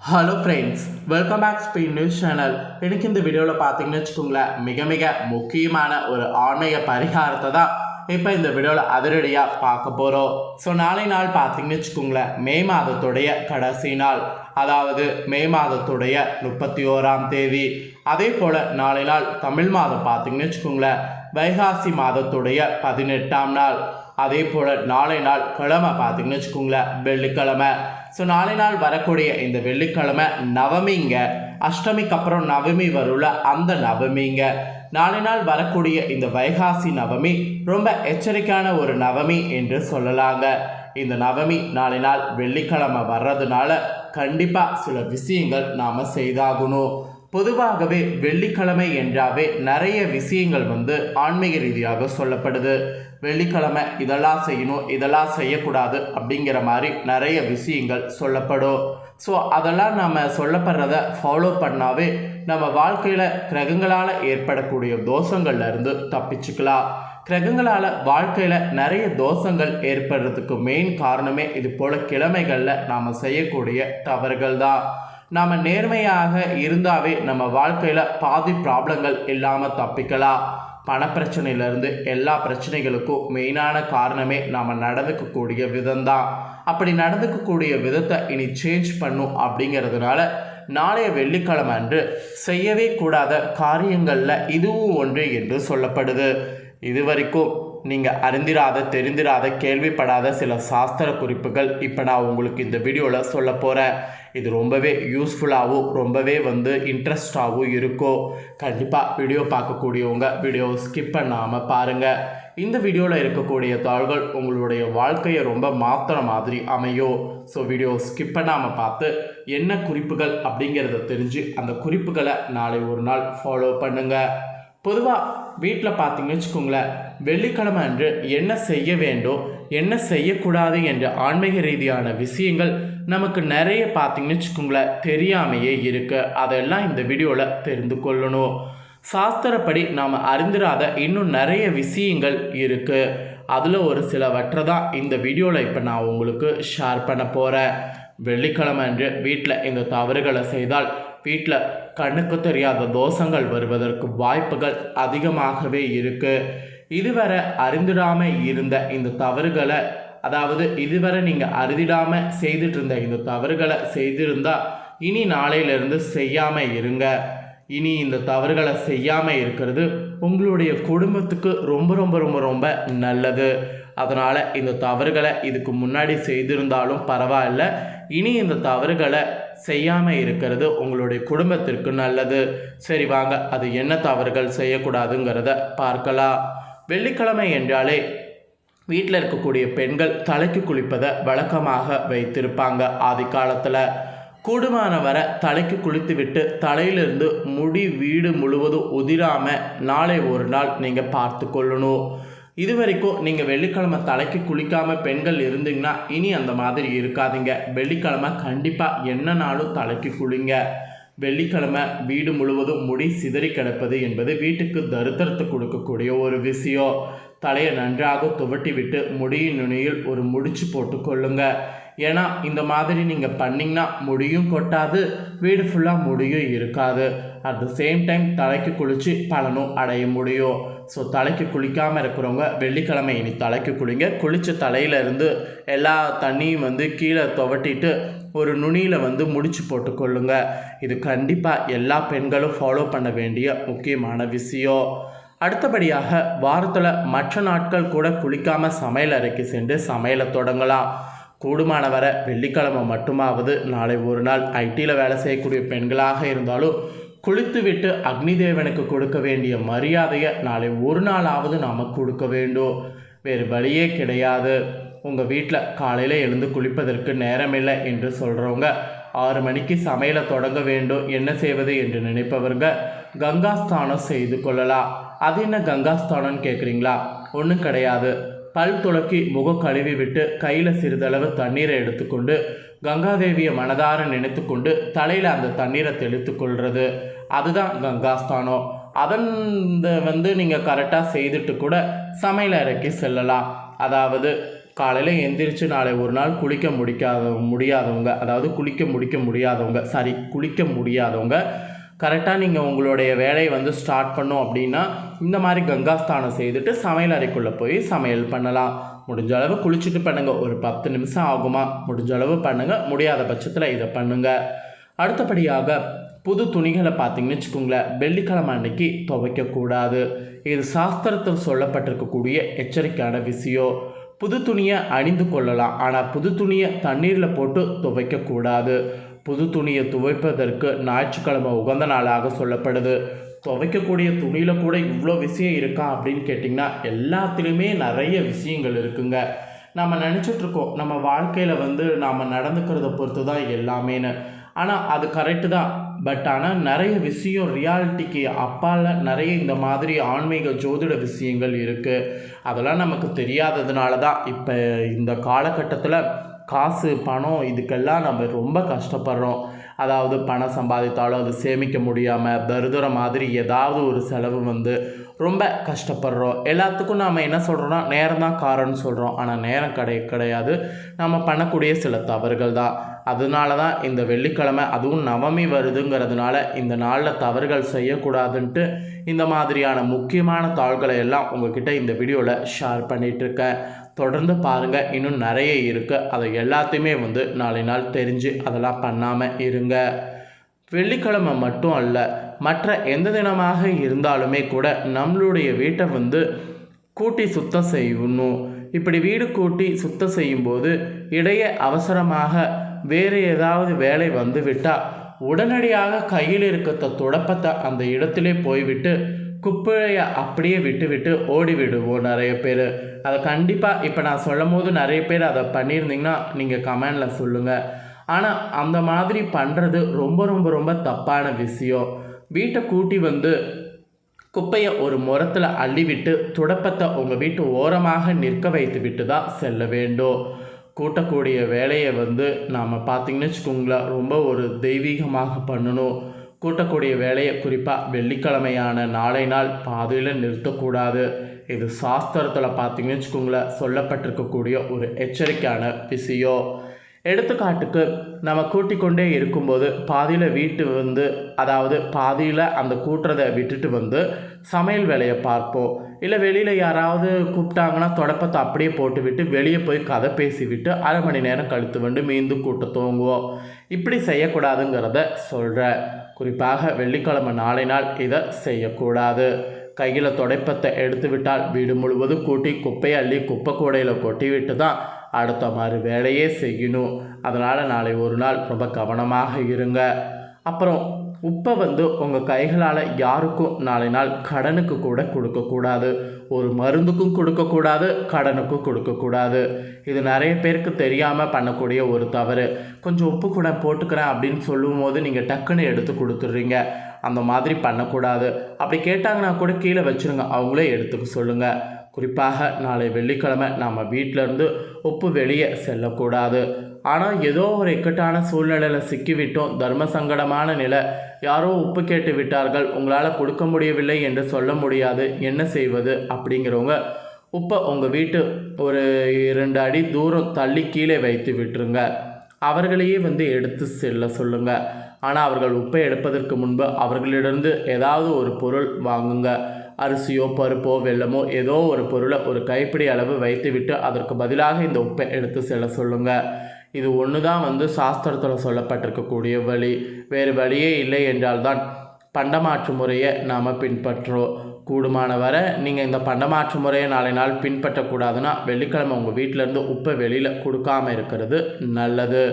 Hello friends welcome back speed news channel எனக்கு இந்த வீடியோவில் பார்த்தீங்கன்னு வச்சுக்கோங்களேன் மிக மிக முக்கியமான ஒரு ஆன்மீக பரிகாரத்தை தான் இப்போ இந்த வீடியோவில் அதிரடியாக பார்க்க போகிறோம் ஸோ நாளை நாள் பார்த்தீங்கன்னு வச்சுக்கோங்களேன் மே மாதத்துடைய கடைசி நாள் அதாவது மே மாதத்துடைய முப்பத்தி ஓராம் தேதி. அதே போல் நாளை நாள் தமிழ் மாதம் பார்த்தீங்கன்னு வச்சுக்கோங்களேன் வைகாசி மாதத்துடைய பதினெட்டாம் நாள். அதே போல் நாளை நாள் கிழமை பார்த்தீங்கன்னு வச்சுக்கோங்களேன் வெள்ளிக்கிழமை. ஸோ நாளை நாள் வரக்கூடிய இந்த வெள்ளிக்கிழமை நவமிங்க அஷ்டமிக்கு அப்புறம் நவமி வரும்ல அந்த நவமிங்க. நாளை நாள் வரக்கூடிய இந்த வைகாசி நவமி ரொம்ப எச்சரிக்கையான ஒரு நவமி என்று சொல்லலாங்க. இந்த நவமி நாளை நாள் வெள்ளிக்கிழமை வர்றதுனால கண்டிப்பாக சில விஷயங்கள் நாம் செய்தாகணும். பொதுவாகவே வெள்ளிக்கிழமை என்றாவே நிறைய விஷயங்கள் வந்து ஆன்மீக ரீதியாக சொல்லப்படுது. வெள்ளிக்கிழமை இதெல்லாம் செய்யணும் இதெல்லாம் செய்யக்கூடாது அப்படிங்கிற மாதிரி நிறைய விஷயங்கள் சொல்லப்படும். ஸோ அதெல்லாம் நம்ம சொல்லப்படுறத ஃபாலோ பண்ணாவே நம்ம வாழ்க்கையில் கிரகங்களால் ஏற்படக்கூடிய தோஷங்கள்லேருந்து தப்பிச்சுக்கலாம். கிரகங்களால் வாழ்க்கையில் நிறைய தோஷங்கள் ஏற்படுறதுக்கு மெயின் காரணமே இது போல் கிழமைகளில் நாம் செய்யக்கூடிய தவறுகள் தான். நாம் நேர்மையாக இருந்தாவே நம்ம வாழ்க்கையில் பாதி ப்ராப்ளங்கள் இல்லாமல் தப்பிக்கலாம். பணப்பிரச்சனையிலேருந்து எல்லா பிரச்சனைகளுக்கும் மெயினான காரணமே நாம் நடந்துக்கக்கூடிய விதம்தான். அப்படி நடந்துக்கக்கூடிய விதத்தை இனி சேஞ்ச் பண்ணும் அப்படிங்கிறதுனால நாளைய வெள்ளிக்கிழமை அன்று செய்யவே கூடாத காரியங்களில் இதுவும் ஒன்று என்று சொல்லப்படுது. இது வரைக்கும் நீங்கள் அறிந்திராத தெரிந்திராத கேள்விப்படாத சில சாஸ்திர குறிப்புகள் இப்போ நான் உங்களுக்கு இந்த வீடியோவில் சொல்ல போகிறேன் இது ரொம்பவே யூஸ்ஃபுல்லாகவும் ரொம்பவே வந்து இன்ட்ரெஸ்டாகவும் இருக்கும். கண்டிப்பாக வீடியோ பார்க்கக்கூடியவங்க வீடியோ ஸ்கிப் பண்ணாமல் பாருங்கள் இந்த வீடியோவில் இருக்கக்கூடிய தாள்கள் உங்களுடைய வாழ்க்கையை ரொம்ப மாற்றுற மாதிரி அமையும். ஸோ வீடியோ ஸ்கிப் பண்ணாமல் பார்த்து என்ன குறிப்புகள் அப்படிங்கிறத தெரிஞ்சு அந்த குறிப்புகளை நாளை ஒரு நாள் ஃபாலோ பண்ணுங்கள் பொதுவாக வீட்டில் பார்த்தீங்கன்னு வச்சுக்கோங்களேன் வெள்ளிக்கிழமை அன்று என்ன செய்ய வேண்டும் என்ன செய்யக்கூடாது என்ற ஆன்மீக ரீதியான விஷயங்கள் நமக்கு நிறைய பார்த்தீங்கன்னு வச்சுக்கோங்களேன் தெரியாமையே இருக்குது அதெல்லாம் இந்த வீடியோவில் தெரிந்து கொள்ளணும். சாஸ்திரப்படி நாம் அறிந்திராத இன்னும் நிறைய விஷயங்கள் இருக்குது அதில் ஒரு சிலவற்றை தான் இந்த வீடியோவில் இப்போ நான் உங்களுக்கு ஷேர் பண்ண போகிறேன் வெள்ளிக்கிழமை அன்று வீட்டில் இந்த தவறுகளை செய்தால் வீட்டில் கண்ணுக்கு தெரியாத தோஷங்கள் வருவதற்கு வாய்ப்புகள் அதிகமாகவே இருக்குது இதுவரை அறிந்திடாமல் இருந்த இந்த தவறுகளை அதாவது இதுவரை நீங்கள் அறிந்திடாமல் செய்துட்டு இருந்த இந்த தவறுகளை செய்திருந்தால் இனி நாளையிலிருந்து செய்யாமல் இருங்க. இனி இந்த தவறுகளை செய்யாமல் இருக்கிறது உங்களுடைய குடும்பத்துக்கு ரொம்ப ரொம்ப ரொம்ப ரொம்ப நல்லது. அதனால் இந்த தவறுகளை இதுக்கு முன்னாடி செய்திருந்தாலும் பரவாயில்ல. இனி இந்த தவறுகளை செய்யாமல் இருக்கிறது உங்களுடைய குடும்பத்திற்கு நல்லது. சரி வாங்க. அது என்ன தவறுகள்? செய்யக்கூடாதுங்கிறத பார்க்கலாம். வெள்ளிக்கிழமை என்றாலே வீட்டில் இருக்கக்கூடிய பெண்கள் தலைக்கு குளிப்பதை வழக்கமாக வைத்திருப்பாங்க ஆதி காலத்தில். கூடுமான வர தலைக்கு குளித்து விட்டு தலையிலிருந்து முடி வீடு முழுவதும் உதிராமல் நாளை ஒரு நாள் நீங்கள் பார்த்து கொள்ளணும். இது வரைக்கும் நீங்கள் வெள்ளிக்கிழமை தலைக்கு குளிக்காமல் பெண்கள் இருந்தீங்கன்னா இனி அந்த மாதிரி இருக்காதீங்க. வெள்ளிக்கிழமை கண்டிப்பாக என்ன நாளும் தலைக்கு குளிங்க. வெள்ளிக்கிழமை வீடு முழுவதும் முடி சிதறி கிடப்பது என்பது வீட்டுக்கு தரித்திரத்தை கொடுக்கக்கூடிய ஒரு விஷயம். தலையை நன்றாக துவட்டி விட்டு முடியின் நுனியில் ஒரு முடிச்சு போட்டு கொள்ளுங்க. ஏன்னா இந்த மாதிரி நீங்கள் பண்ணிங்கன்னா முடியும் கொட்டாது வீடு ஃபுல்லாக முடியும் இருக்காது. அட் த சேம் டைம் தலைக்கு குளித்து பலனும் அடைய முடியும். ஸோ தலைக்கு குளிக்காமல் இருக்கிறவங்க வெள்ளிக்கிழமை இனி தலைக்கு குளிங்க. குளித்த தலையிலேருந்து எல்லா தண்ணியும் வந்து கீழே துவட்டிட்டு ஒரு நுனியில் வந்து முடிச்சு போட்டுக்கொள்ளுங்க இது கண்டிப்பாக எல்லா பெண்களும் ஃபாலோ பண்ண வேண்டிய முக்கியமான விஷயம். அடுத்தபடியாக வாரத்தில் மற்ற நாட்கள் கூட குளிக்காமல் சமையல் அறைக்கு சென்று சமையலை தொடங்கலாம். கூடுமான வர வெள்ளிக்கிழமை மட்டுமாவது நாளை ஒரு நாள் ஐடியில் வேலை செய்யக்கூடிய பெண்களாக இருந்தாலும் குளித்துவிட்டு அக்னிதேவனுக்கு கொடுக்க வேண்டிய மரியாதையை நாளை ஒரு நாளாவது நாம் கொடுக்க வேண்டும். வேறு வழியே கிடையாது. உங்கள் வீட்டில் காலையில் எழுந்து குளிப்பதற்கு நேரமில்லை என்று சொல்கிறவங்க ஆறு மணிக்கு சமையலை தொடங்க வேண்டும். என்ன செய்வது என்று நினைப்பவங்க கங்காஸ்தானம் செய்து கொள்ளலாம். அது என்ன கங்காஸ்தானம்னு கேட்குறீங்களா ஒன்றும் கிடையாது. பல் துளக்கி முகம் கழுவி விட்டு கையில் சிறிதளவு தண்ணீரை எடுத்துக்கொண்டு கங்காதேவியை மனதார நினைத்து கொண்டு தலையில் அந்த தண்ணீரை தெளித்து கொள்வது அதுதான் கங்காஸ்தானம். அதன் வந்து நீங்கள் கரெக்டாக செய்துட்டு கூட சமையல் அறைக்கு செல்லலாம். அதாவது காலையில் எந்திரிச்சு நாளை ஒரு நாள் குளிக்க முடிக்காத முடியாதவங்க அதாவது குளிக்க முடிக்க முடியாதவங்க சாரி குளிக்க முடியாதவங்க கரெக்டாக நீங்கள் உங்களுடைய வேலையை வந்து ஸ்டார்ட் பண்ணோம் அப்படின்னா இந்த மாதிரி கங்காஸ்தானம் செய்துட்டு சமையல் அறைக்குள்ளே போய் சமையல் பண்ணலாம். முடிஞ்ச அளவு குளிச்சுட்டு பண்ணுங்கள் ஒரு பத்து நிமிஷம் ஆகுமா? முடிஞ்ச அளவு பண்ணுங்கள் முடியாத பட்சத்தில் இதை பண்ணுங்கள் அடுத்தபடியாக புது துணிகளை பார்த்தீங்கன்னு வச்சுக்கோங்களேன். வெள்ளிக்கிழமை அன்னைக்கு துவைக்கக்கூடாது. இது சாஸ்திரத்தில் சொல்லப்பட்டிருக்கக்கூடிய எச்சரிக்கையான விஷயம். புது துணியை அணிந்து கொள்ளலாம். ஆனால் புது துணியை தண்ணீரில் போட்டு துவைக்கக்கூடாது. புது துணியை துவைப்பதற்கு ஞாயிற்றுக்கிழமை உகந்த நாளாக சொல்லப்படுது. துவைக்கக்கூடிய துணியில் கூட இவ்வளோ விஷயம் இருக்கா அப்படின்னு கேட்டிங்கன்னா எல்லாத்துலேயுமே நிறைய விஷயங்கள் இருக்குங்க. நம்ம நினச்சிட்ருக்கோம் நம்ம வாழ்க்கையில் வந்து நாம் நடந்துக்கிறத பொறுத்து தான் எல்லாமேன்னு. ஆனால் அது கரெக்டு தான். பட் ஆனால் நிறைய விஷயம் ரியாலிட்டிக்கு அப்பால் நிறைய இந்த மாதிரி ஆன்மீக ஜோதிட விஷயங்கள் இருக்குது அதெல்லாம் நமக்கு தெரியாததுனால தான் இப்போ இந்த காலகட்டத்தில் காசு பணம் இதுக்கெல்லாம் நம்ம ரொம்ப கஷ்டப்படுறோம். அதாவது பணம் சம்பாதித்தாலும் அது சேமிக்க முடியாமல் தருதர மாதிரி ஏதாவது ஒரு செலவு வந்து ரொம்ப கஷ்டப்படுறோம். எல்லாத்துக்கும் நாம் என்ன சொல்கிறோன்னா நேரம் தான் காரணம்னு சொல்கிறோம் ஆனால் நேரம் கிடை கிடையாது. நம்ம பண்ணக்கூடிய சில தவறுகள் தான். அதனால தான் இந்த வெள்ளிக்கிழமை அதுவும் நவமி வருதுங்கிறதுனால இந்த நாளில் தவறுகள் செய்யக்கூடாதுன்ட்டு இந்த மாதிரியான முக்கியமான தாள்களை எல்லாம் உங்ககிட்ட இந்த வீடியோவில் ஷேர் பண்ணிகிட்ருக்கேன் தொடர்ந்து பாருங்கள் இன்னும் நிறைய இருக்குது அதை எல்லாத்தையுமே வந்து நாளை நாள் தெரிஞ்சு அதெல்லாம் பண்ணாமல் இருங்க. வெள்ளிக்கிழமை மட்டும் அல்ல மற்ற எந்த தினமாக இருந்தாலுமே கூட நம்மளுடைய வீட்டை வந்து கூட்டி சுத்தம் செய்யணும். இப்படி வீடு கூட்டி சுத்தம் செய்யும்போது இடையே அவசரமாக வேறு ஏதாவது வேலை வந்து விட்டால் உடனடியாக கையில் இருக்கிற துடப்பத்தை அந்த இடத்திலே போய்விட்டு குப்பையை அப்படியே விட்டு விட்டு ஓடி விடுவோம் நிறைய பேர். அதை கண்டிப்பாக இப்போ நான் சொல்லும் போது நிறைய பேர் அதை பண்ணியிருந்தீங்கன்னா நீங்கள் கமெண்டில் சொல்லுங்கள் ஆனால் அந்த மாதிரி பண்ணுறது ரொம்ப ரொம்ப ரொம்ப தப்பான விஷயம். வீட்டை கூட்டி வந்து குப்பையை ஒரு முரத்தில் அள்ளிவிட்டு துடப்பத்தை உங்கள் வீட்டு ஓரமாக நிற்க வைத்து விட்டு தான் செல்ல வேண்டும். கூட்டக்கூடிய வேலையை வந்து நாம் பார்த்திங்கன்னு வச்சுக்கோங்களேன் ரொம்ப ஒரு தெய்வீகமாக பண்ணணும். கூட்டக்கூடிய வேலையை குறிப்பாக வெள்ளிக்கிழமையான நாளை நாள் பாதையில் நிறுத்தக்கூடாது. இது சாஸ்திரத்தில் பார்த்தீங்கன்னு வச்சுக்கோங்களேன் சொல்லப்பட்டிருக்கக்கூடிய ஒரு எச்சரிக்கையான விஷயம். எடுத்துக்காட்டுக்கு நம்ம கூட்டிக்கொண்டே இருக்கும்போது பாதியில் வீட்டு வந்து அதாவது பாதியில் அந்த கூட்டுறதை விட்டுட்டு வந்து சமையல் வேலையை பார்ப்போம். இல்லை வெளியில் யாராவது கூப்பிட்டாங்கன்னா தொடப்பத்தை அப்படியே போட்டு விட்டு வெளியே போய் கதை பேசிவிட்டு அரை மணி நேரம் கழுத்து வந்து மீண்டும் கூட்ட தூங்குவோம் இப்படி செய்யக்கூடாதுங்கிறத சொல்கிறேன் குறிப்பாக வெள்ளிக்கிழமை நாளை நாள் இதை செய்யக்கூடாது. கையில் துடைப்பத்தை எடுத்துவிட்டால் வீடு முழுவதும் கூட்டி குப்பையை அள்ளி குப்பை கூடையில் கொட்டிவிட்டு தான் அடுத்த மாதிரி வேலையே செய்யணும். அதனால் நாளை ஒரு நாள் ரொம்ப கவனமாக இருங்க. அப்புறம் உப்பை வந்து உங்கள் கைகளால் யாருக்கும் நாளை நாள் கடனுக்கு கூட கொடுக்கக்கூடாது ஒரு மருந்துக்கும் கொடுக்கக்கூடாது கடனுக்கும் கொடுக்கக்கூடாது இது நிறைய பேருக்கு தெரியாமல் பண்ணக்கூடிய ஒரு தவறு. கொஞ்சம் உப்பு கூட போட்டுக்கிறேன் அப்படின்னு சொல்லும் போது நீங்கள் டக்குன்னு எடுத்து கொடுத்துட்றீங்க. அந்த மாதிரி பண்ணக்கூடாது. அப்படி கேட்டாங்கன்னா கூட கீழே வச்சுருங்க. அவங்களே எடுத்துக்க சொல்லுங்கள் குறிப்பாக நாளை வெள்ளிக்கிழமை நாம் வீட்டிலேருந்து உப்பு வெளியே செல்லக்கூடாது. ஆனால் ஏதோ ஒரு இக்கட்டான சூழ்நிலையில் சிக்கிவிட்டோம். தர்ம சங்கடமான நிலை. யாரோ உப்பு கேட்டு விட்டார்கள். உங்களால் கொடுக்க முடியவில்லை என்று சொல்ல முடியாது. என்ன செய்வது? அப்படிங்கிறவங்க உப்பை உங்கள் வீட்டு ஒரு இரண்டு அடி தூரம் தள்ளி கீழே வைத்து விட்டுருங்க. அவர்களையே வந்து எடுத்து செல்ல சொல்லுங்கள் ஆனால் அவர்கள் உப்பை எடுப்பதற்கு முன்பு அவர்களிடந்து ஏதாவது ஒரு பொருள் வாங்குங்க. அரிசியோ பருப்போ வெல்லமோ ஏதோ ஒரு பொருளை ஒரு கைப்பிடி அளவு வைத்துவிட்டு அதற்கு பதிலாக இந்த உப்பை எடுத்து செல்ல சொல்லுங்கள் இது ஒன்று தான் வந்து சாஸ்திரத்தில் சொல்லப்பட்டிருக்கக்கூடிய வழி. வேறு வழியே இல்லை என்றால்தான் பண்டமாற்று முறையை நாம் பின்பற்றுறோம் கூடுமான வரை நீங்கள் இந்த பண்டமாற்று முறையை நாளை நாள் பின்பற்றக்கூடாதுன்னா வெள்ளிக்கிழமை உங்கள் வீட்டிலேருந்து உப்பை வெளியில் கொடுக்காமல் இருக்கிறது நல்லது.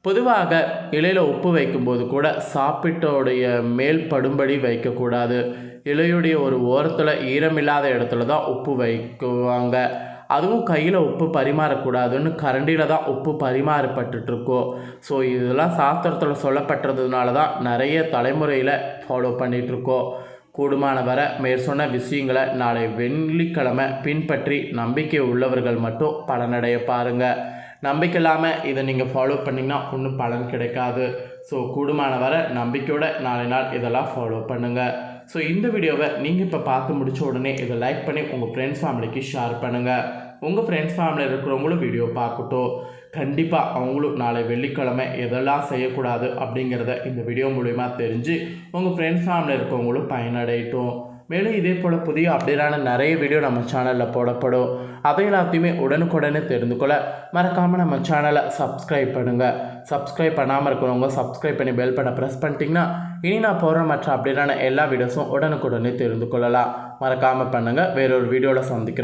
பொதுவாக இலையில் உப்பு வைக்கும்போது கூட சாப்பிட்டோடைய மேல் படும்படி வைக்கக்கூடாது. இலையுடைய ஒரு ஓரத்தில் ஈரமில்லாத இடத்துல தான் உப்பு வைக்குவாங்க. அதுவும் கையில் உப்பு பரிமாறக்கூடாதுன்னு கரண்டியில் தான் உப்பு பரிமாறப்பட்டுருக்கோம் ஸோ இதெல்லாம் சாஸ்திரத்தில் சொல்லப்பட்டதுனால தான் நிறைய தலைமுறையில் ஃபாலோ பண்ணிகிட்ருக்கோம் கூடுமான வர மேற்சொன்ன விஷயங்களை நாளை வெள்ளிக்கிழமை பின்பற்றி நம்பிக்கை உள்ளவர்கள் மட்டும் பலனடைய பாருங்கள் நம்பிக்கை இல்லாமல் இதை நீங்கள் ஃபாலோ பண்ணிங்கன்னா ஒன்றும் பலன் கிடைக்காது. ஸோ கூடுமான வர நம்பிக்கையோட நாளை நாள் இதெல்லாம் ஃபாலோ பண்ணுங்கள் ஸோ இந்த வீடியோவை நீங்கள் இப்போ பார்த்து முடிச்ச உடனே இதை லைக் பண்ணி உங்கள் ஃப்ரெண்ட்ஸ் ஃபேமிலிக்கு ஷேர் பண்ணுங்கள் உங்கள் ஃப்ரெண்ட்ஸ் ஃபேமிலியில் இருக்கிறவங்களும் வீடியோ பார்க்கட்டும். கண்டிப்பாக அவங்களும் நாளை வெள்ளிக்கிழமை எதெல்லாம் செய்யக்கூடாது அப்படிங்கிறத இந்த வீடியோ மூலிமா தெரிஞ்சு உங்கள் ஃப்ரெண்ட்ஸ் ஃபேமிலியில் இருக்கவங்களும் பயனடையட்டும். மேலும் இதே போல் புதிய அப்டேட்டான நிறைய வீடியோ நம்ம சேனலில் போடப்படும். அதை எல்லாத்தையுமே உடனுக்குடனே தெரிந்து கொள்ள மறக்காமல் நம்ம சேனலை சப்ஸ்கிரைப் பண்ணுங்கள் சப்ஸ்கிரைப் பண்ணாமல் இருக்கிறவங்க சப்ஸ்கிரைப் பண்ணி பெல் பண்ண ப்ரெஸ் பண்ணிட்டீங்கன்னா இனி நான் போடுற மற்ற அப்டேட்டான எல்லா வீடியோஸும் உடனுக்குடனே தெரிந்து கொள்ளலாம். மறக்காமல் பண்ணுங்கள் வேறொரு வீடியோவில் சந்திக்கிறேன்